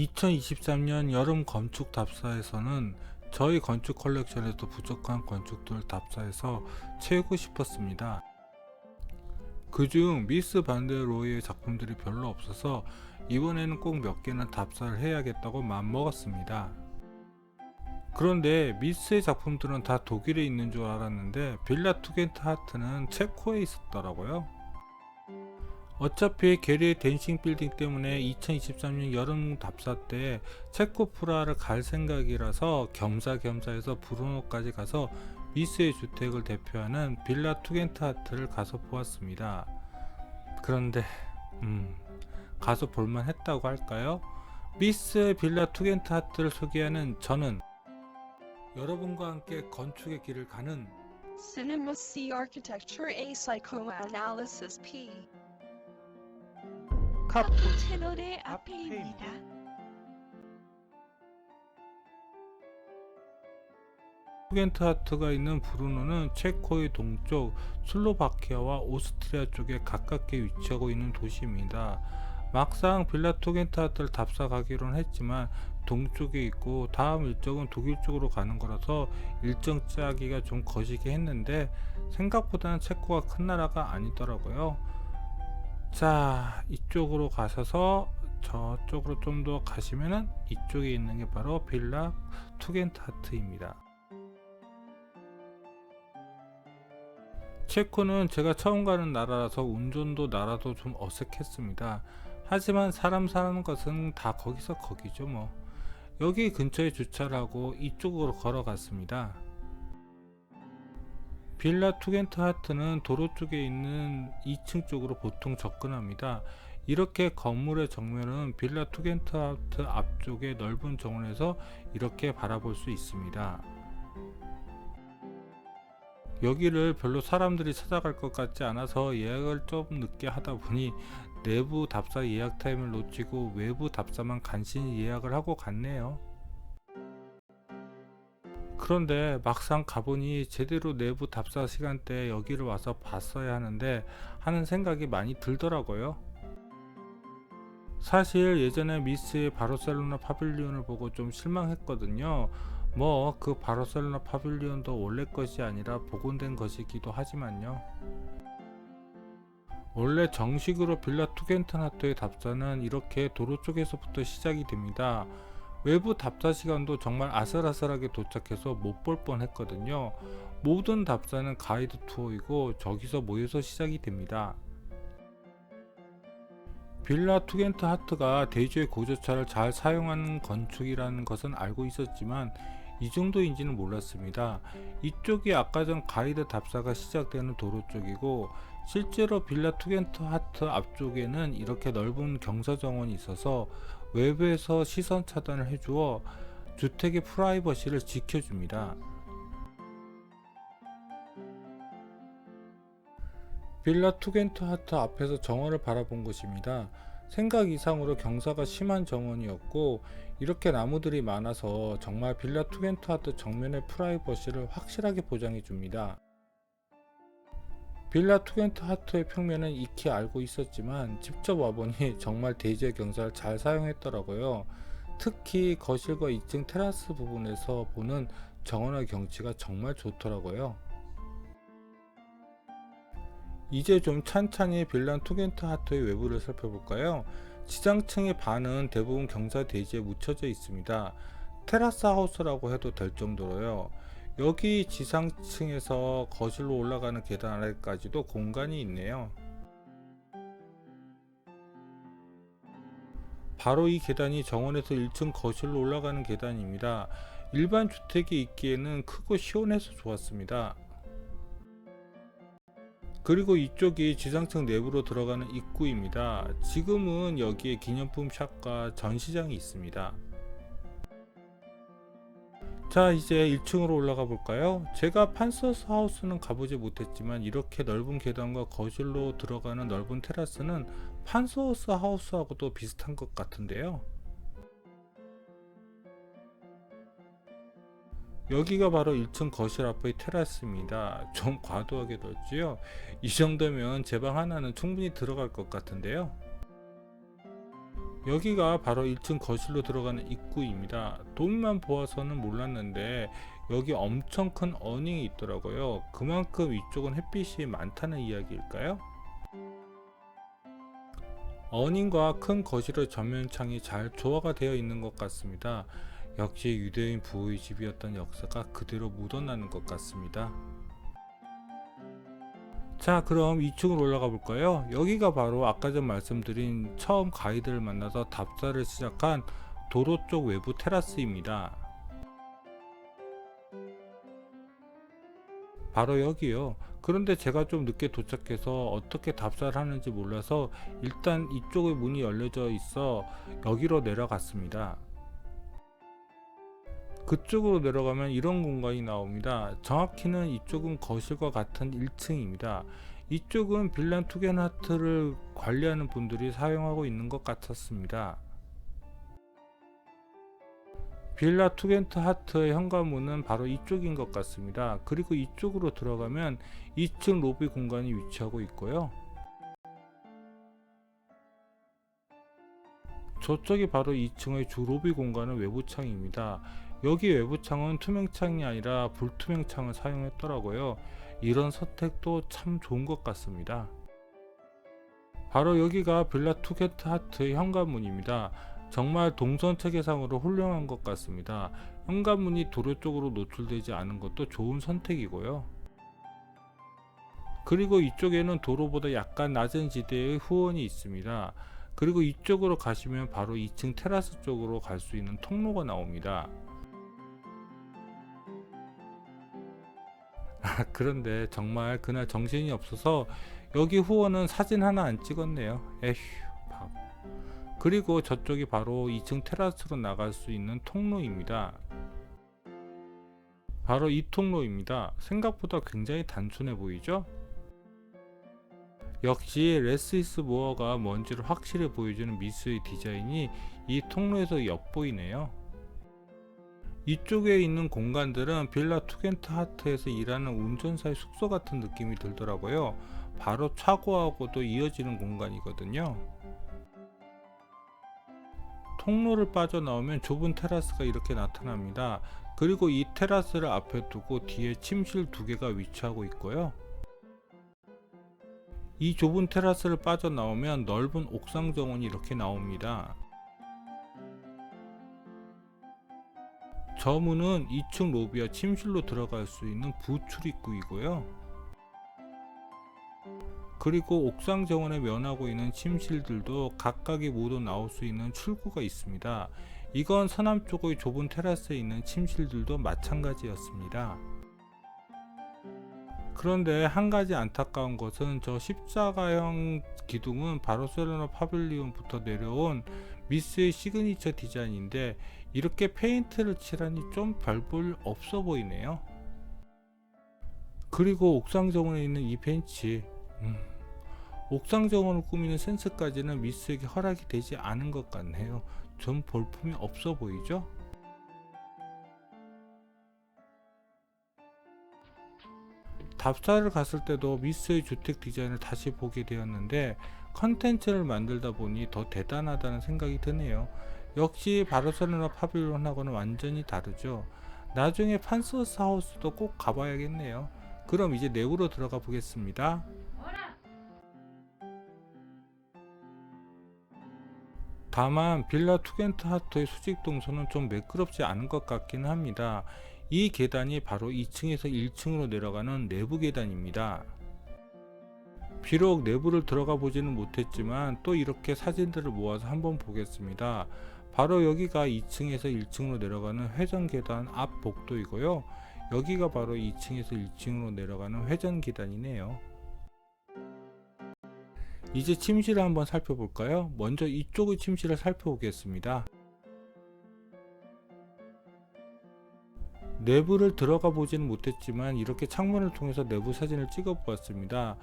2023년 여름 건축 답사에서는 저희 건축 컬렉션에도 부족한 건축들 답사해서 채우고 싶었습니다. 그중 미스 반데로의 작품들이 별로 없어서 이번에는 꼭 몇 개는 답사를 해야겠다고 마음먹었습니다. 그런데 미스의 작품들은 다 독일에 있는 줄 알았는데 빌라 투겐트 하트는 체코에 있었더라고요. 어차피 게리의 댄싱 빌딩 때문에 2023년 여름 답사 때 체코 프라를 갈 생각이라서 겸사겸사해서 브루노까지 가서 미스의 주택을 대표하는 빌라 투겐트 하트를 가서 보았습니다. 그런데 음 가서 볼만 했다고 할까요? 미스의 빌라 투겐트 하트를 소개하는 저는 여러분과 함께 건축의 길을 가는 C Architecture A Psychoanalysis P 카푸 채널의 앞에입니다. 투겐트 하트가 있는 브루노는 체코의 동쪽 슬로바키아와 오스트리아 쪽에 가깝게 위치하고 있는 도시입니다. 막상 빌라 투겐트 하트를 답사 가기로는 했지만 동쪽에 있고 다음 일정은 독일 쪽으로 가는 거라서 일정 짜기가 좀 거시기 했는데 생각보다는 체코가 큰 나라가 아니더라고요. 자 이쪽으로 가셔서 저쪽으로 좀 더 가시면은 이쪽에 있는 게 바로 빌라 투겐트 하트입니다. 체코는 제가 처음 가는 나라라서 운전도 나라도 좀 어색했습니다. 하지만 사람 사는 것은 다 거기서 거기죠 뭐. 여기 근처에 주차를 하고 이쪽으로 걸어갔습니다. 빌라 투겐트 하트는 도로 쪽에 있는 2층 쪽으로 보통 접근합니다. 이렇게 건물의 정면은 빌라 투겐트 하트 앞쪽에 넓은 정원에서 이렇게 바라볼 수 있습니다. 여기를 별로 사람들이 찾아갈 것 같지 않아서 예약을 좀 늦게 하다 보니 내부 답사 예약 타임을 놓치고 외부 답사만 간신히 예약을 하고 갔네요. 그런데 막상 가보니 제대로 내부 답사 시간대에 여기를 와서 봤어야 하는데 하는 생각이 많이 들더라고요. 사실 예전에 미스의 바르셀로나 파빌리온을 보고 좀 실망했거든요. 뭐 그 바르셀로나 파빌리온도 원래 것이 아니라 복원된 것이기도 하지만요. 원래 정식으로 빌라 투겐트나토의 답사는 이렇게 도로 쪽에서부터 시작이 됩니다. 외부 답사 시간도 정말 아슬아슬하게 도착해서 못 볼 뻔했거든요. 모든 답사는 가이드 투어이고 저기서 모여서 시작이 됩니다. 빌라 투겐트 하트가 대주의 고저차를 잘 사용하는 건축이라는 것은 알고 있었지만 이 정도인지는 몰랐습니다. 이쪽이 아까 전 가이드 답사가 시작되는 도로 쪽이고 실제로 빌라 투겐트 하트 앞쪽에는 이렇게 넓은 경사 정원이 있어서 외부에서 시선 차단을 해주어 주택의 프라이버시를 지켜줍니다. 빌라 투겐트 하트 앞에서 정원을 바라본 곳입니다. 생각 이상으로 경사가 심한 정원이었고 이렇게 나무들이 많아서 정말 빌라 투겐트 하트 정면의 프라이버시를 확실하게 보장해 줍니다. 빌라 투겐트 하트의 평면은 익히 알고 있었지만 직접 와보니 정말 대지의 경사를 잘 사용했더라고요. 특히 거실과 2층 테라스 부분에서 보는 정원의 경치가 정말 좋더라고요. 이제 좀 찬찬히 빌란 투겐트 하트의 외부를 살펴볼까요? 지상층의 반은 대부분 경사 대지에 묻혀져 있습니다. 테라스 하우스라고 해도 될 정도로요. 여기 지상층에서 거실로 올라가는 계단 아래까지도 공간이 있네요. 바로 이 계단이 정원에서 1층 거실로 올라가는 계단입니다. 일반 주택이 있기에는 크고 시원해서 좋았습니다. 그리고 이쪽이 지상층 내부로 들어가는 입구입니다. 지금은 여기에 기념품 샵과 전시장이 있습니다. 자 이제 1층으로 올라가 볼까요? 제가 판서스 하우스는 가보지 못했지만 이렇게 넓은 계단과 거실로 들어가는 넓은 테라스는 판서스 하우스하고도 비슷한 것 같은데요. 여기가 바로 1층 거실 앞의 테라스입니다. 좀 과도하게 넓지요? 이 정도면 제 방 하나는 충분히 들어갈 것 같은데요. 여기가 바로 1층 거실로 들어가는 입구입니다. 도움만 보아서는 몰랐는데 여기 엄청 큰 어닝이 있더라고요. 그만큼 이쪽은 햇빛이 많다는 이야기일까요? 어닝과 큰 거실의 전면창이 잘 조화가 되어 있는 것 같습니다. 역시 유대인 부호의 집이었던 역사가 그대로 묻어나는 것 같습니다. 자 그럼 2층으로 올라가 볼까요? 여기가 바로 아까 전 말씀드린 처음 가이드를 만나서 답사를 시작한 도로 쪽 외부 테라스입니다. 바로 여기요. 그런데 제가 좀 늦게 도착해서 어떻게 답사를 하는지 몰라서 일단 이쪽의 문이 열려져 있어 여기로 내려갔습니다. 그쪽으로 내려가면 이런 공간이 나옵니다. 정확히는 이쪽은 거실과 같은 1층입니다. 이쪽은 빌란 투겐하트를 관리하는 분들이 사용하고 있는 것 같았습니다. 빌라 투겐트 하트의 현관문은 바로 이쪽인 것 같습니다. 그리고 이쪽으로 들어가면 2층 로비 공간이 위치하고 있고요. 저쪽이 바로 2층의 주 로비 공간은 외부 창입니다. 여기 외부창은 투명창이 아니라 불투명창을 사용했더라고요. 이런 선택도 참 좋은 것 같습니다. 바로 여기가 빌라 투게트 하트의 현관문입니다. 정말 동선 체계상으로 훌륭한 것 같습니다. 현관문이 도로 쪽으로 노출되지 않은 것도 좋은 선택이고요. 그리고 이쪽에는 도로보다 약간 낮은 지대의 후원이 있습니다. 그리고 이쪽으로 가시면 바로 2층 테라스 쪽으로 갈 수 있는 통로가 나옵니다. 아, 그런데 정말 그날 정신이 없어서 여기 후원은 사진 하나 안 찍었네요. 에휴, 바보. 그리고 저쪽이 바로 2층 테라스로 나갈 수 있는 통로입니다. 바로 이 통로입니다. 생각보다 굉장히 단순해 보이죠? 역시 레스이스 모어가 뭔지를 확실히 보여주는 미스의 디자인이 이 통로에서 엿보이네요. 이쪽에 있는 공간들은 빌라 투겐트 하트에서 일하는 운전사의 숙소 같은 느낌이 들더라고요. 바로 차고하고도 이어지는 공간이거든요. 통로를 빠져나오면 좁은 테라스가 이렇게 나타납니다. 그리고 이 테라스를 앞에 두고 뒤에 침실 두 개가 위치하고 있고요. 이 좁은 테라스를 빠져나오면 넓은 옥상 정원이 이렇게 나옵니다. 저 문은 2층 로비와 침실로 들어갈 수 있는 부출입구이고요. 그리고 옥상 정원에 면하고 있는 침실들도 각각이 모두 나올 수 있는 출구가 있습니다. 이건 서남 쪽의 좁은 테라스에 있는 침실들도 마찬가지였습니다. 그런데 한 가지 안타까운 것은 저 십자가형 기둥은 바르셀로나 파빌리온부터 내려온 미스의 시그니처 디자인인데 이렇게 페인트를 칠하니 좀 별볼 없어 보이네요. 그리고 옥상 정원에 있는 이 벤치, 음, 옥상 정원을 꾸미는 센스까지는 미스에게 허락이 되지 않은 것 같네요. 좀 볼품이 없어 보이죠? 답사를 갔을 때도 미스의 주택 디자인을 다시 보게 되었는데 컨텐츠를 만들다 보니 더 대단하다는 생각이 드네요. 역시 바르셀로나 파빌론하고는 완전히 다르죠. 나중에 판서스 하우스도 꼭 가봐야겠네요. 그럼 이제 내부로 들어가 보겠습니다. 다만 빌라 투겐트 하트의 수직 동선은 좀 매끄럽지 않은 것 같기는 합니다. 이 계단이 바로 2층에서 1층으로 내려가는 내부 계단입니다. 비록 내부를 들어가 보지는 못했지만 또 이렇게 사진들을 모아서 한번 보겠습니다. 바로 여기가 2층에서 1층으로 내려가는 회전 계단 앞 복도이고요. 여기가 바로 2층에서 1층으로 내려가는 회전 계단이네요. 이제 침실을 한번 살펴볼까요? 먼저 이쪽의 침실을 살펴보겠습니다. 내부를 들어가 보지는 못했지만 이렇게 창문을 통해서 내부 사진을 찍어 보았습니다.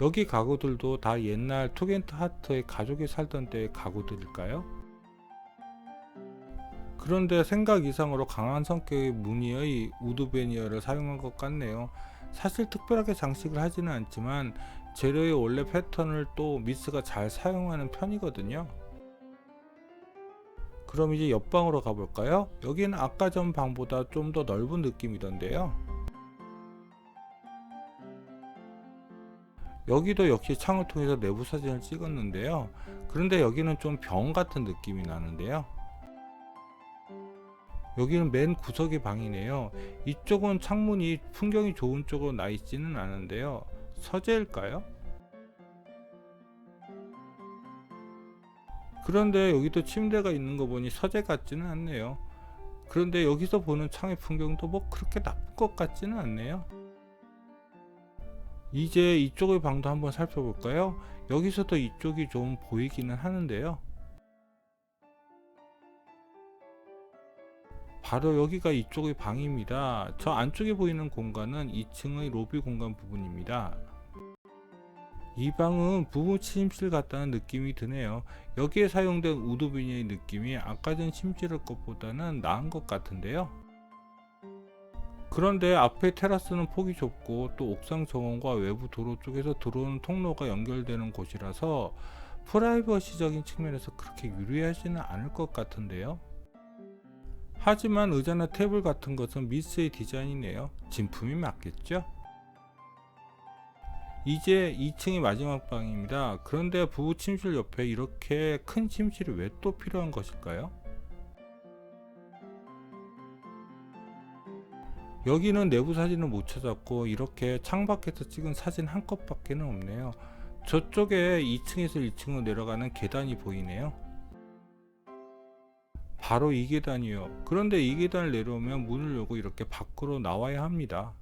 여기 가구들도 다 옛날 투겐트 하트의 가족이 살던 때의 가구들일까요? 그런데 생각 이상으로 강한 성격의 무늬의 우드 베니어를 사용한 것 같네요. 사실 특별하게 장식을 하지는 않지만 재료의 원래 패턴을 또 미스가 잘 사용하는 편이거든요. 그럼 이제 옆방으로 가볼까요? 여기는 아까 전 방보다 좀 더 넓은 느낌이던데요. 여기도 역시 창을 통해서 내부 사진을 찍었는데요. 그런데 여기는 좀 병 같은 느낌이 나는데요. 여기는 맨 구석의 방이네요. 이쪽은 창문이 풍경이 좋은 쪽으로 나 있지는 않은데요. 서재일까요? 그런데 여기도 침대가 있는 거 보니 서재 같지는 않네요. 그런데 여기서 보는 창의 풍경도 뭐 그렇게 나쁜 것 같지는 않네요. 이제 이쪽의 방도 한번 살펴볼까요? 여기서도 이쪽이 좀 보이기는 하는데요. 바로 여기가 이쪽의 방입니다. 저 안쪽에 보이는 공간은 2층의 로비 공간 부분입니다. 이 방은 부부 침실 같다는 느낌이 드네요. 여기에 사용된 우드비니의 느낌이 아까 전 침실 것보다는 나은 것 같은데요. 그런데 앞에 테라스는 폭이 좁고 또 옥상 정원과 외부 도로 쪽에서 들어오는 통로가 연결되는 곳이라서 프라이버시적인 측면에서 그렇게 유리하지는 않을 것 같은데요. 하지만 의자나 테이블 같은 것은 미스의 디자인이네요. 진품이 맞겠죠? 이제 2층이 마지막 방입니다. 그런데 부부 침실 옆에 이렇게 큰 침실이 왜 또 필요한 것일까요? 여기는 내부 사진을 못 찾았고 이렇게 창밖에서 찍은 사진 한 컷밖에는 없네요. 저쪽에 2층에서 1층으로 내려가는 계단이 보이네요. 바로 이 계단이요. 그런데 이 계단을 내려오면 문을 열고 이렇게 밖으로 나와야 합니다.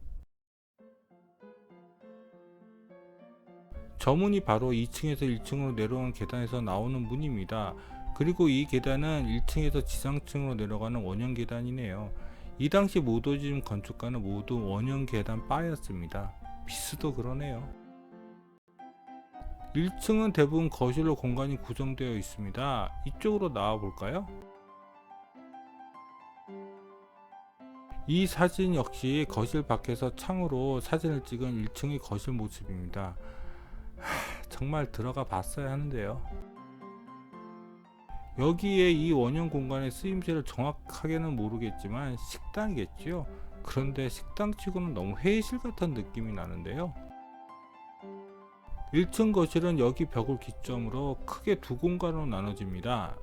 저 문이 바로 2층에서 1층으로 내려오는 계단에서 나오는 문입니다. 그리고 이 계단은 1층에서 지상층으로 내려가는 원형 계단이네요. 이 당시 모더즘 건축가는 모두 원형 계단 바였습니다. 비스도 그러네요. 1층은 대부분 거실로 공간이 구성되어 있습니다. 이쪽으로 나와 볼까요? 이 사진 역시 거실 밖에서 창으로 사진을 찍은 1층의 거실 모습입니다. 하, 정말 들어가 봤어야 하는데요. 여기에 이 원형 공간의 쓰임새를 정확하게는 모르겠지만 식당이겠지요. 그런데 식당 치고는 너무 회의실 같은 느낌이 나는데요. 1층 거실은 여기 벽을 기점으로 크게 두 공간으로 나눠집니다.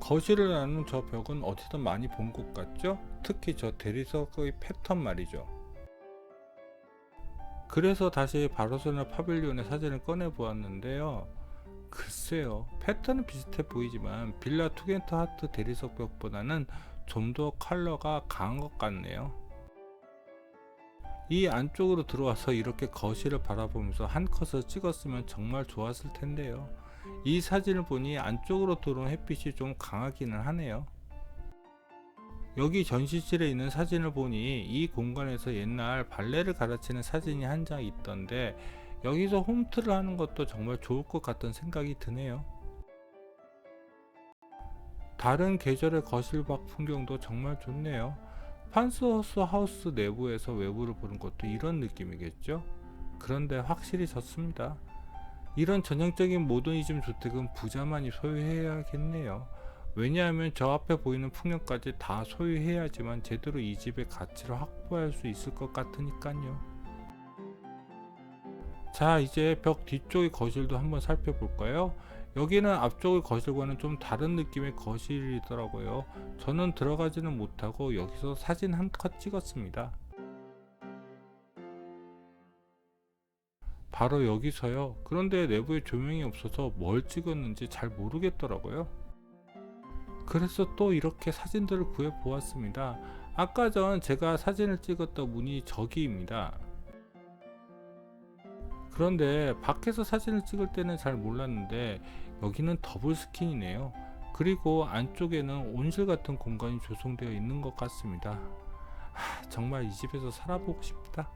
거실을 나누는 저 벽은 어디서 많이 본 것 같죠? 특히 저 대리석의 패턴 말이죠. 그래서 다시 바르셀로나 파빌리온의 사진을 꺼내 보았는데요. 글쎄요, 패턴은 비슷해 보이지만 빌라 투겐트 하트 대리석 벽보다는 좀 더 컬러가 강한 것 같네요. 이 안쪽으로 들어와서 이렇게 거실을 바라보면서 한 컷을 찍었으면 정말 좋았을 텐데요. 이 사진을 보니 안쪽으로 들어온 햇빛이 좀 강하기는 하네요. 여기 전시실에 있는 사진을 보니 이 공간에서 옛날 발레를 가르치는 사진이 한 장 있던데 여기서 홈트를 하는 것도 정말 좋을 것 같다는 생각이 드네요. 다른 계절의 거실 밖 풍경도 정말 좋네요. 판스허스 하우스 내부에서 외부를 보는 것도 이런 느낌이겠죠? 그런데 확실히 좋습니다. 이런 전형적인 모더니즘 주택은 부자만이 소유해야겠네요. 왜냐하면 저 앞에 보이는 풍경까지 다 소유해야지만 제대로 이 집의 가치를 확보할 수 있을 것 같으니까요. 자, 이제 벽 뒤쪽의 거실도 한번 살펴볼까요? 여기는 앞쪽의 거실과는 좀 다른 느낌의 거실이더라고요. 저는 들어가지는 못하고 여기서 사진 한 컷 찍었습니다. 바로 여기서요. 그런데 내부에 조명이 없어서 뭘 찍었는지 잘 모르겠더라고요. 그래서 또 이렇게 사진들을 구해 보았습니다. 아까 전 제가 사진을 찍었던 문이 저기입니다. 그런데 밖에서 사진을 찍을 때는 잘 몰랐는데 여기는 더블 스킨이네요. 그리고 안쪽에는 온실 같은 공간이 조성되어 있는 것 같습니다. 하, 정말 이 집에서 살아보고 싶다.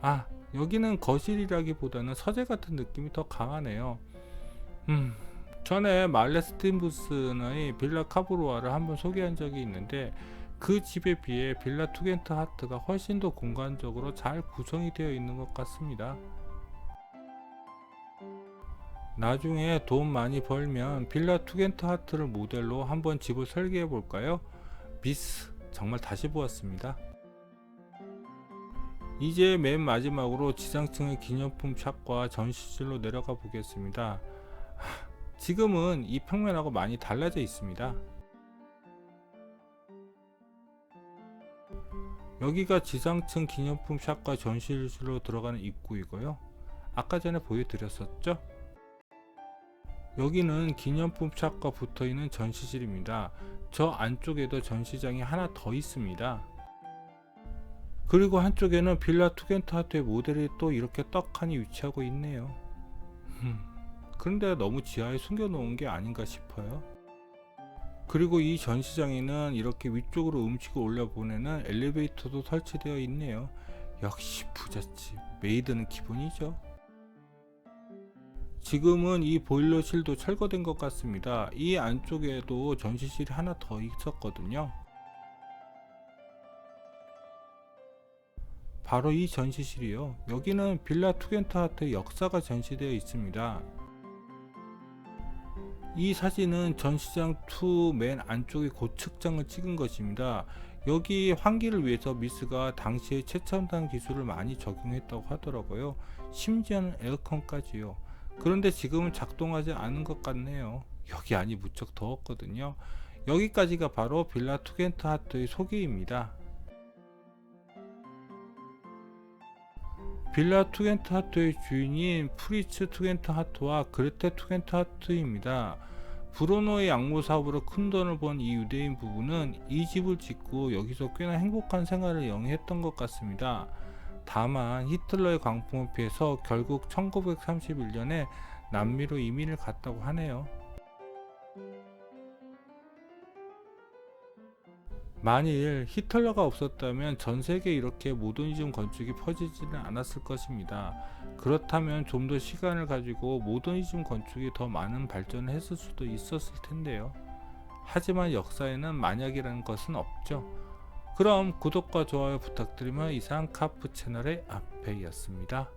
아, 여기는 거실이라기보다는 서재 같은 느낌이 더 강하네요. 음, 전에 말레 스팀부스의 빌라 카브로아를 한번 소개한 적이 있는데 그 집에 비해 빌라 투겐트 하트가 훨씬 더 공간적으로 잘 구성이 되어 있는 것 같습니다. 나중에 돈 많이 벌면 빌라 투겐트 하트를 모델로 한번 집을 설계해 볼까요? 미스 정말 다시 보았습니다. 이제 맨 마지막으로 지상층의 기념품 샵과 전시실로 내려가 보겠습니다. 하, 지금은 이 평면하고 많이 달라져 있습니다. 여기가 지상층 기념품 샵과 전시실로 들어가는 입구이고요. 아까 전에 보여드렸었죠? 여기는 기념품 샵과 붙어 있는 전시실입니다. 저 안쪽에도 전시장이 하나 더 있습니다. 그리고 한쪽에는 빌라 투겐트 하트의 모델이 또 이렇게 떡하니 위치하고 있네요. 흠, 그런데 너무 지하에 숨겨놓은 게 아닌가 싶어요. 그리고 이 전시장에는 이렇게 위쪽으로 음식을 올려보내는 엘리베이터도 설치되어 있네요. 역시 부잣집, 메이드는 기본이죠. 지금은 이 보일러실도 철거된 것 같습니다. 이 안쪽에도 전시실이 하나 더 있었거든요. 바로 이 전시실이요. 여기는 빌라 투겐트 하트의 역사가 전시되어 있습니다. 이 사진은 전시장 2 맨 안쪽의 고측장을 찍은 것입니다. 여기 환기를 위해서 미스가 당시에 최첨단 기술을 많이 적용했다고 하더라고요. 심지어는 에어컨까지요. 그런데 지금은 작동하지 않은 것 같네요. 여기 안이 무척 더웠거든요. 여기까지가 바로 빌라 투겐트 하트의 소개입니다. 빌라 투겐트 하트의 주인인 프리츠 투겐트 하트와 그레테 투겐트 하트입니다. 브루노의 양모 사업으로 큰 돈을 번 이 유대인 부부는 이 집을 짓고 여기서 꽤나 행복한 생활을 영위했던 것 같습니다. 다만 히틀러의 광풍을 피해서 결국 1931년에 남미로 이민을 갔다고 하네요. 만일 히틀러가 없었다면 전 세계에 이렇게 모더니즘 건축이 퍼지지는 않았을 것입니다. 그렇다면 좀 더 시간을 가지고 모더니즘 건축이 더 많은 발전을 했을 수도 있었을 텐데요. 하지만 역사에는 만약이라는 것은 없죠. 그럼 구독과 좋아요 부탁드리며 이상 카프 채널의 앞에였습니다.